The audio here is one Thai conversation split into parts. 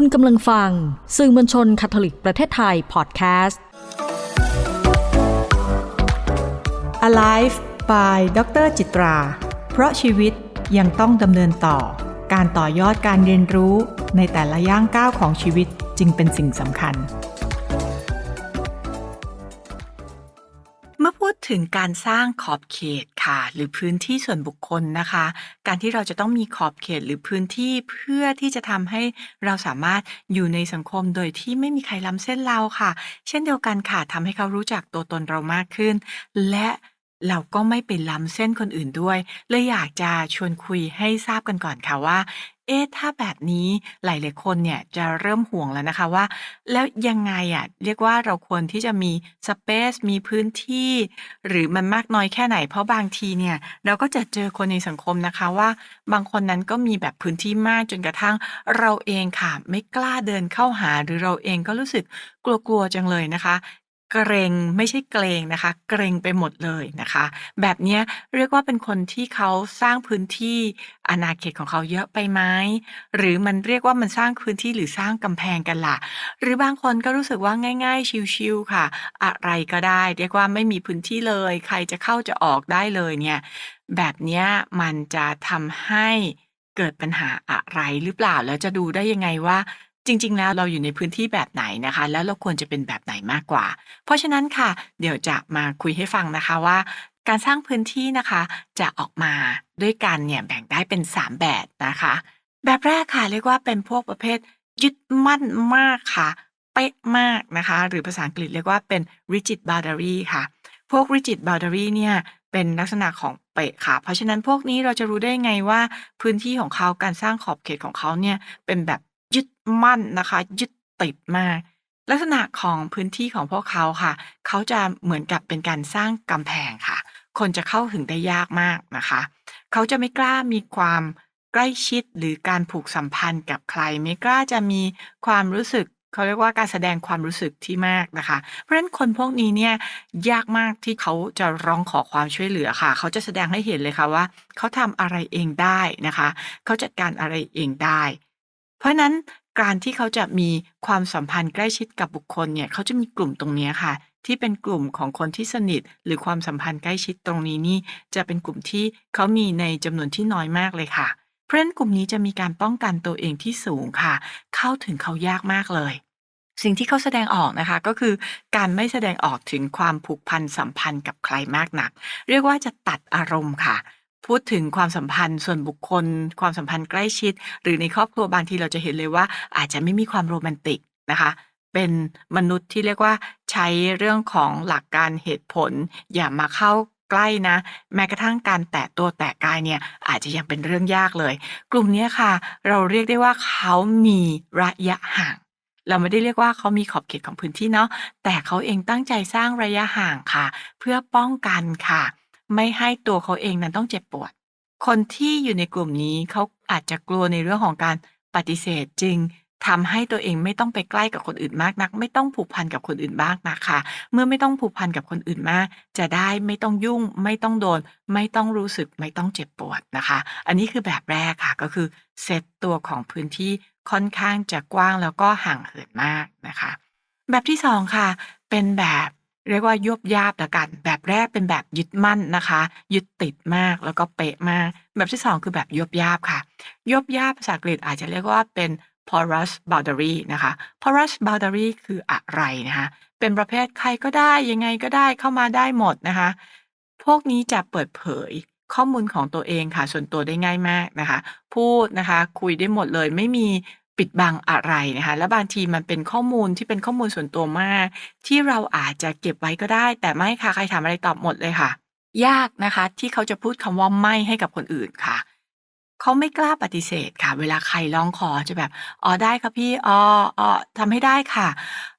คุณกำลังฟัง สื่อมวลชนคาทอลิกประเทศไทยพอดแคสต์ Alive by ดรจิตรา เพราะชีวิตยังต้องดำเนินต่อ การต่อยอดการเรียนรู้ในแต่ละย่างก้าวของชีวิตจึงเป็นสิ่งสำคัญ ถึงการสร้างขอบเขตค่ะ หรือพื้นที่ส่วนบุคคลนะคะ การที่เราจะต้องมีขอบเขตหรือพื้นที่เพื่อที่จะทำให้เราสามารถอยู่ในสังคมโดยที่ไม่มีใครล้ำเส้นเราค่ะ เช่นเดียวกันค่ะทำให้เขารู้จักตัวตนเรามากขึ้น และเราก็ไม่ไปล้ำเส้นคนอื่นด้วยเลยอยากจะชวนคุยให้ทราบกันก่อนค่ะว่า เอ๊ะ ถ้าแบบนี้หลาย ๆ คนเนี่ยจะเริ่มห่วงแล้วนะคะว่า แล้วยังไงอะ เรียกว่า เราควรที่จะมีสเปซ มีพื้นที่ หรือมันมากน้อยแค่ไหน เพราะบางทีเนี่ยเราก็จะเจอคนในสังคมนะคะว่า บางคนนั้นก็มีแบบพื้นที่มากจนกระทั่งเราเองค่ะ ไม่กล้าเดินเข้าหา หรือเราเองก็รู้สึกกลัว ๆ จังเลยนะคะ เกรง ไม่ใช่เกรงนะคะ เกรงไปหมดเลยนะคะ แบบเนี้ยเรียกว่าเป็นคนที่เขาสร้างพื้นที่อาณาเขตของเขาเยอะไปไหม หรือมันเรียกว่ามันสร้างพื้นที่หรือสร้างกำแพงกันล่ะ หรือบางคนก็รู้สึกว่าง่าย ๆ ชิล ๆ ค่ะ อะไรก็ได้ เรียกว่าไม่มีพื้นที่เลย ใครจะเข้าจะออกได้เลยเนี่ย แบบเนี้ยมันจะทำให้เกิดปัญหาอะไรหรือเปล่า แล้วจะดูได้ยังไงว่า จริง ๆ แล้วเราอยู่ในพื้นที่แบบไหนนะคะ แล้วเราควรจะเป็นแบบไหนมากกว่า เพราะฉะนั้นค่ะ เดี๋ยวจะมาคุยให้ฟังนะคะว่า การสร้างพื้นที่นะคะจะออกมาด้วยกันเนี่ยแบ่งได้เป็น 3 แบบนะคะ แบบแรกค่ะเรียกว่าเป็นพวกประเภทยึดมั่นมากค่ะเป๊ะมากนะคะ หรือภาษาอังกฤษเรียกว่าเป็น rigid boundary ค่ะ พวก rigid boundary เนี่ยเป็นลักษณะของเป๊ะค่ะ เพราะฉะนั้นพวกนี้เราจะรู้ได้ไงว่าพื้นที่ของเขาการสร้างขอบเขตของเขาเนี่ยเป็นแบบ มั่นนะคะ ยึดติดมาก ลักษณะของพื้นที่ของพวกเขาค่ะ เขาจะเหมือนกับเป็นการสร้างกำแพงค่ะ คนจะเข้าถึงได้ยากมากนะคะ เขาจะไม่กล้ามีความใกล้ชิดหรือการผูกสัมพันธ์กับใคร ไม่กล้าจะมีความรู้สึกเขาเรียกว่าการแสดงความรู้สึกที่มากนะคะ เพราะฉะนั้นคนพวกนี้เนี่ยยากมากที่เขาจะร้องขอความช่วยเหลือค่ะ เขาจะแสดงให้เห็นเลยค่ะว่า เขาทำอะไรเองได้นะคะ เขาจัดการอะไรเองได้ เพราะฉะนั้น การที่เขาจะมีความสัมพันธ์ใกล้ชิดกับบุคคลเนี่ยเขาจะมีกลุ่มตรงนี้ค่ะ ที่เป็นกลุ่มของคนที่สนิท หรือความสัมพันธ์ใกล้ชิดตรงนี้นี่จะเป็นกลุ่มที่เขามีในจำนวนที่น้อยมากเลยค่ะ เพราะฉะนั้นกลุ่มนี้จะมีการป้องกันตัวเองที่สูงค่ะ เข้าถึงเขายากมากเลย สิ่งที่เขาแสดงออกนะคะก็คือ การไม่แสดงออกถึงความผูกพันสัมพันธ์กับใครมากนัก เรียกว่าจะตัดอารมณ์ค่ะ พูดถึงความสัมพันธ์ส่วนบุคคล ความสัมพันธ์ใกล้ชิด หรือในครอบครัวบางทีเราจะเห็นเลยว่า อาจจะไม่มีความโรแมนติกนะคะเป็นมนุษย์ที่เรียกว่าใช้เรื่องของหลักการเหตุผล อย่ามาเข้าใกล้นะ แม้กระทั่งการแตะตัวแตะกายเนี่ยอาจจะยังเป็นเรื่องยากเลย กลุ่มนี้ค่ะ เราเรียกได้ว่าเขามีระยะห่าง เราไม่ได้เรียกว่าเขามีขอบเขตของพื้นที่เนาะแต่เขาเองตั้งใจสร้างระยะห่างค่ะ เพื่อป้องกันค่ะ ไม่ให้ตัวเขาเองนั้นต้องเจ็บปวด คนที่อยู่ในกลุ่มนี้เขาอาจจะกลัวในเรื่องของการปฏิเสธจึงทำให้ตัวเองไม่ต้องไปใกล้กับคนอื่นมากนัก ไม่ต้องผูกพันกับคนอื่นมากนักค่ะเมื่อไม่ต้องผูกพันกับคนอื่นมาก จะได้ไม่ต้องยุ่ง ไม่ต้องโดน ไม่ต้องรู้สึกไม่ต้องเจ็บปวดนะคะ อันนี้คือแบบแรกค่ะก็คือเซตตัวของพื้นที่ค่อนข้างจะกว้างแล้วก็ห่างเหินมากนะคะ แบบที่2ค่ะ เป็นแบบ เรียกว่ายบยาบแล้วกัน แบบแรกเป็นแบบยึดมั่นนะคะ ยึดติดมากแล้วก็เป๊ะมาก แบบที่ 2 คือแบบยบยาบค่ะยบยาบภาษาอังกฤษอาจจะเรียกว่าเป็น porous boundary นะคะ porous boundary คืออะไรนะคะ เป็นประเภทใครก็ได้ยังไงก็ได้เข้ามาได้หมดนะคะ พวกนี้จะเปิดเผยข้อมูลของตัวเองค่ะ ส่วนตัวได้ง่ายมากนะคะ พูดนะคะ คุยได้หมดเลยไม่มี ปิดบังอะไรนะคะ และบางทีมันเป็นข้อมูลที่เป็นข้อมูลส่วนตัวมาก ที่เราอาจจะเก็บไว้ก็ได้ แต่ไม่ค่ะใครถามอะไรตอบหมดเลยค่ะ ยากนะคะ ที่เขาจะพูดคำว่าไม่ให้กับคนอื่นค่ะ เขาไม่กล้าปฏิเสธค่ะ เวลาใครร้องขอจะแบบอ๋อได้ค่ะพี่อ๋ออ๋อทำให้ได้ค่ะ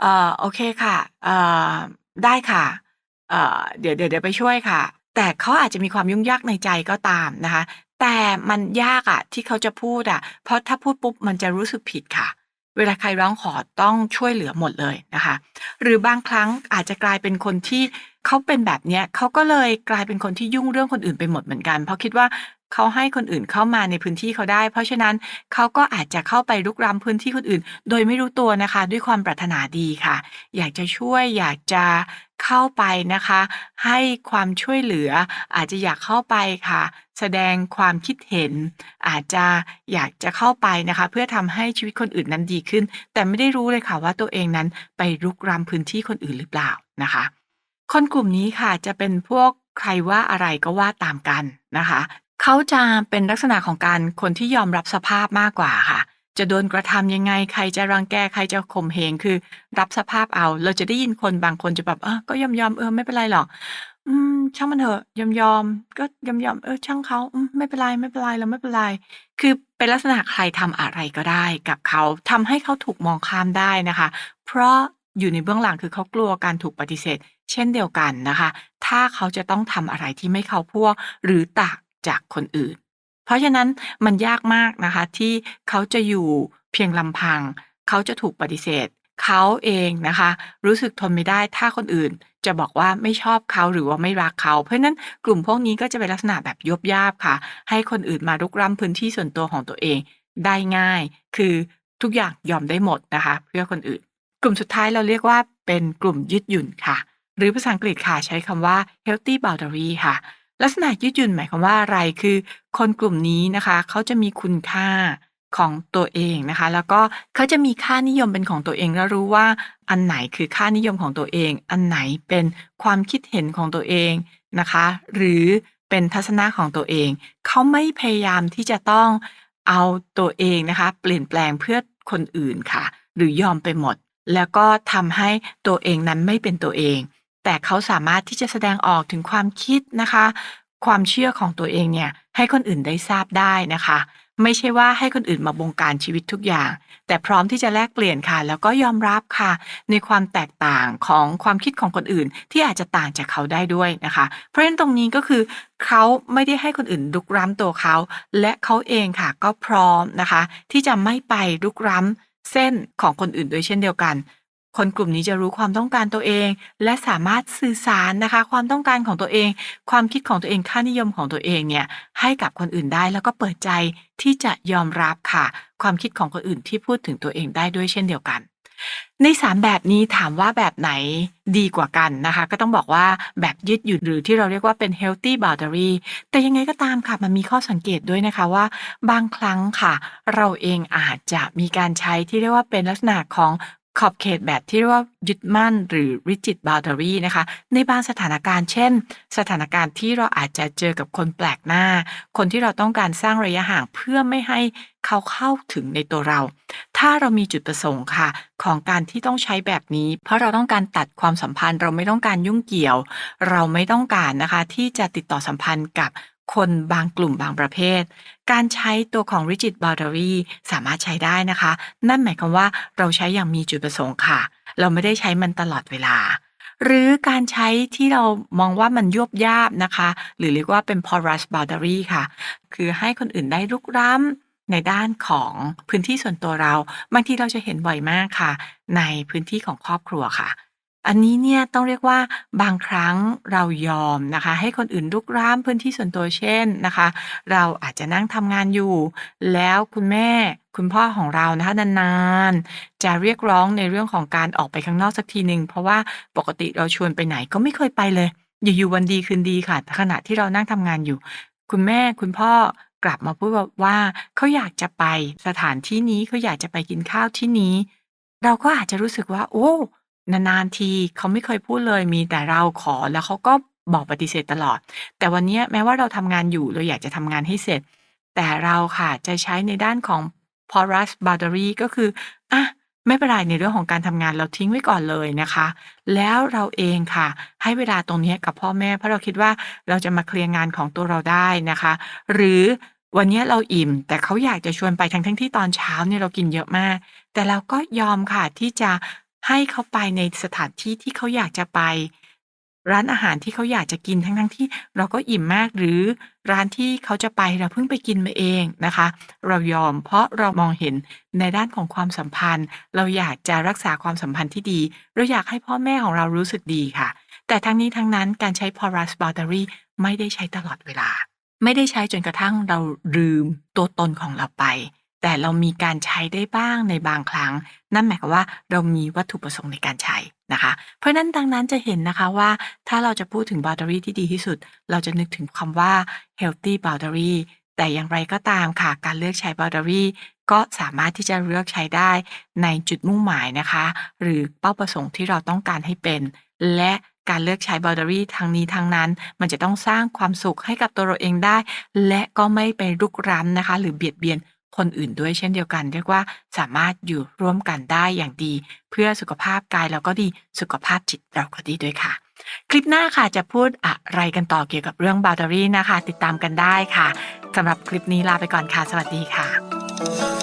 เอ่อโอเคค่ะเอ่อได้ค่ะเอ่อเดี๋ยวเดี๋ยวเดี๋ยวไปช่วยค่ะ แต่เขาอาจจะมีความยุ่งยากในใจก็ตามนะคะ แต่มันยากอะที่เขาจะพูดอะเพราะถ้าพูดปุ๊บมันจะรู้สึกผิดค่ะ เวลาใครร้องขอต้องช่วยเหลือหมดเลยนะคะ หรือบางครั้งอาจจะกลายเป็นคนที่เขาเป็นแบบเนี้ยเขาก็เลยกลายเป็นคนที่ยุ่งเรื่องคนอื่นไปหมดเหมือนกัน เพราะคิดว่า เขาให้คนอื่นเข้ามาในพื้นที่เขาได้ เพราะฉะนั้นเขาก็อาจจะเข้าไปรุกล้ำพื้นที่คนอื่น โดยไม่รู้ตัวนะคะ ด้วยความปรารถนาดีค่ะ อยากจะช่วยอยากจะเข้าไปนะคะ ให้ความช่วยเหลือ อาจจะอยากเข้าไปค่ะ แสดงความคิดเห็น อาจจะอยากจะเข้าไปนะคะ เพื่อทำให้ชีวิตคนอื่นนั้นดีขึ้น แต่ไม่ได้รู้เลยค่ะว่าตัวเองนั้นไปรุกรำพื้นที่คนอื่นหรือเปล่านะคะ คนกลุ่มนี้ค่ะจะเป็นพวกใครว่าอะไรก็ว่าตามกันนะคะ เขาจะเป็นลักษณะของการคนที่ยอมรับสภาพมากกว่าค่ะ จะโดนกระทำยังไง ใครจะรังแก ใครจะข่มเหง คือ รับสภาพเอา เราจะได้ยินคนบางคนจะแบบเออก็ยอมๆเออไม่เป็นไรหรอก อืม ช่างมันเถอะ ยอมๆก็ยอมๆเออ ช่างเขาอืมไม่เป็นไรไม่เป็นไรเราไม่เป็นไร คือเป็นลักษณะใครทำอะไรก็ได้กับเขาทำให้เขาถูกมองข้ามได้นะคะ เพราะอยู่ในเบื้องหลังคือเขากลัวการถูกปฏิเสธ เช่นเดียวกันนะคะ ถ้าเขาจะต้องทำอะไรที่ไม่เข้าพวก หรือต่าง จากคนอื่น เพราะฉะนั้นมันยากมากนะคะที่เขาจะอยู่เพียงลำพัง เขาจะถูกปฏิเสธ เขาเองนะคะ รู้สึกทนไม่ได้ถ้าคนอื่น จะบอกว่าไม่ชอบเขาหรือว่าไม่รักเขา เพราะฉะนั้นกลุ่มพวกนี้ก็จะเป็นลักษณะแบบยบยาบค่ะ ให้คนอื่นมารุกล้ำพื้นที่ส่วนตัวของตัวเองได้ง่าย คือทุกอย่างยอมได้หมดนะคะ เพื่อคนอื่น กลุ่มสุดท้ายเราเรียกว่าเป็นกลุ่มยืดหยุ่นค่ะ หรือภาษาอังกฤษค่ะใช้คำว่า healthy boundary ค่ะ ลักษณะยืดหยุ่นหมายความว่าอะไรคือ คนกลุ่มนี้นะคะเขาจะมีคุณค่าของตัวเองนะคะ แล้วก็เขาจะมีค่านิยมเป็นของตัวเองแล้วรู้ว่าอันไหนคือค่านิยมของตัวเอง อันไหนเป็นความคิดเห็นของตัวเองนะคะ หรือเป็นทัศนะของตัวเอง เขาไม่พยายามที่จะต้องเอาตัวเองนะคะ เปลี่ยนแปลงเพื่อคนอื่นค่ะ หรือยอมไปหมด แล้วก็ทำให้ตัวเองนั้นไม่เป็นตัวเอง แต่เขาสามารถที่จะแสดงออกถึงความคิดนะคะ ความเชื่อของตัวเองเนี่ยให้คนอื่นได้ทราบได้นะคะ ไม่ใช่ว่าให้คนอื่นมาบงการชีวิตทุกอย่าง แต่พร้อมที่จะแลกเปลี่ยนค่ะ แล้วก็ยอมรับค่ะ ในความแตกต่างของความคิดของคนอื่น ที่อาจจะต่างจากเขาได้ด้วยนะคะ เพราะฉะนั้นตรงนี้ก็คือเขาไม่ได้ให้คนอื่นรุกร้ำตัวเขา และเขาเองค่ะก็พร้อมนะคะ ที่จะไม่ไปรุกร้ำเส้นของคนอื่นด้วยเช่นเดียวกัน คนกลุ่มนี้จะรู้ความต้องการตัวเอง และสามารถสื่อสารนะคะ ความต้องการของตัวเอง ความคิดของตัวเองค่านิยมของตัวเองเนี่ยให้กับคนอื่นได้แล้วก็เปิดใจที่จะยอมรับค่ะ ความคิดของคนอื่นที่พูดถึงตัวเองได้ด้วยเช่นเดียวกัน ใน 3 แบบนี้ถามว่าแบบไหนดีกว่ากันนะคะ ก็ต้องบอกว่าแบบยืดหยุ่นหรือที่เราเรียกว่าเป็น healthy boundary แต่ยังไงก็ตามค่ะ มันมีข้อสังเกตด้วยนะคะว่า บางครั้งค่ะ เราเองอาจจะมีการใช้ที่เรียกว่าเป็นลักษณะของ ขอบเขตแบบที่เรียกว่ายึดมั่นหรือ rigid boundary นะคะ ในบางสถานการณ์เช่น สถานการณ์ที่เราอาจจะเจอกับคนแปลกหน้า คนที่เราต้องการสร้างระยะห่างเพื่อไม่ให้เขาเข้าถึงในตัวเรา ถ้าเรามีจุดประสงค์ค่ะ ของการที่ต้องใช้แบบนี้ เพราะเราต้องการตัดความสัมพันธ์ เราไม่ต้องการยุ่งเกี่ยว เราไม่ต้องการนะคะที่จะติดต่อสัมพันธ์กับ คนบางกลุ่มบางประเภท การใช้ตัวของ rigid boundary สามารถใช้ได้นะคะ นั่นหมายความว่าเราใช้อย่างมีจุดประสงค์ค่ะ เราไม่ได้ใช้มันตลอดเวลา หรือการใช้ที่เรามองว่ามันยวบยาบนะคะ หรือเรียกว่าเป็น porous boundary ค่ะ คือให้คนอื่นได้รุกร้ำในด้านของพื้นที่ส่วนตัวเรา บางทีเราจะเห็นบ่อยมากค่ะ ในพื้นที่ของครอบครัวค่ะ อันนี้เนี่ยต้องเรียกว่าบางครั้งเรายอมนะคะ ให้คนอื่นรุกร้ำพื้นที่ส่วนตัวเช่นนะคะ เราอาจจะนั่งทำงานอยู่ แล้วคุณแม่คุณพ่อของเรานะคะนานๆจะเรียกร้องในเรื่องของการออกไปข้างนอกสักทีหนึ่งเพราะว่าปกติเราชวนไปไหนก็ไม่เคยไปเลย อยู่ๆวันดีคืนดีค่ะ ขณะที่เรานั่งทำงานอยู่ คุณแม่คุณพ่อกลับมาพูดว่าเขาอยากจะไปสถานที่นี้เขาอยากจะไปกินข้าวที่นี้ เราก็อาจจะรู้สึกว่า โอ้ นาน ๆ ทีเขาไม่เคยพูดเลย มีแต่เราขอ แล้วเขาก็บอกปฏิเสธตลอด แต่วันนี้แม้ว่าเราทำงานอยู่ เราอยากจะทำงานให้เสร็จ แต่เราค่ะจะใช้ในด้านของ porous boundary ก็คือ อะ ไม่เป็นไรในเรื่องของการทำงานเราทิ้งไว้ก่อนเลยนะคะ แล้วเราเองค่ะ ให้เวลาตรงนี้กับพ่อแม่ เพราะเราคิดว่าเราจะมาเคลียร์งานของตัวเราได้นะคะ หรือวันนี้เราอิ่ม แต่เขาอยากจะชวนไปทั้งๆที่ตอนเช้าเนี่ยเรากินเยอะมาก แต่เราก็ยอมค่ะที่จะ ให้เขาไปในสถานที่ที่เขาอยากจะไป ร้านอาหารที่เขาอยากจะกินทั้งๆที่เราก็อิ่มมากหรือร้านที่เขาจะไปเราเพิ่งไปกินมาเองนะคะ เรายอมเพราะเรามองเห็นในด้านของความสัมพันธ์ เราอยากจะรักษาความสัมพันธ์ที่ดี เราอยากให้พ่อแม่ของเรารู้สึกดีค่ะ แต่ทั้งนี้ทั้งนั้นการใช้ porous boundary ไม่ได้ใช้ตลอดเวลา ไม่ได้ใช้จนกระทั่งเราลืมตัวตนของเราไป แต่เรามีการใช้ได้บ้างในบางครั้ง นั่นหมายความว่าเรามีวัตถุประสงค์ในการใช้นะคะ เพราะนั้นดังนั้นจะเห็นนะคะว่าถ้าเราจะพูดถึง boundary ที่ดีที่สุด เราจะนึกถึงคำว่า healthy boundary แต่อย่างไรก็ตามค่ะ การเลือกใช้ boundary ก็สามารถที่จะเลือกใช้ได้ในจุดมุ่งหมายนะคะ หรือเป้าประสงค์ที่เราต้องการให้เป็น และการเลือกใช้ boundary ทั้งนี้ทั้งนั้น มันจะต้องสร้างความสุขให้กับตัวเราเองได้ และก็ไม่ไปรุกร้ำนะคะ หรือเบียดเบียน คนอื่นด้วยเช่นเดียวกัน เรียกว่าสามารถอยู่ร่วมกันได้อย่างดี เพื่อสุขภาพกายเราก็ดีสุขภาพจิตเราก็ดีด้วยค่ะ คลิปหน้าค่ะจะพูดอะไรกันต่อเกี่ยวกับเรื่อง boundary นะคะ ติดตามกันได้ค่ะสำหรับคลิปนี้ลาไปก่อนค่ะ สวัสดีค่ะ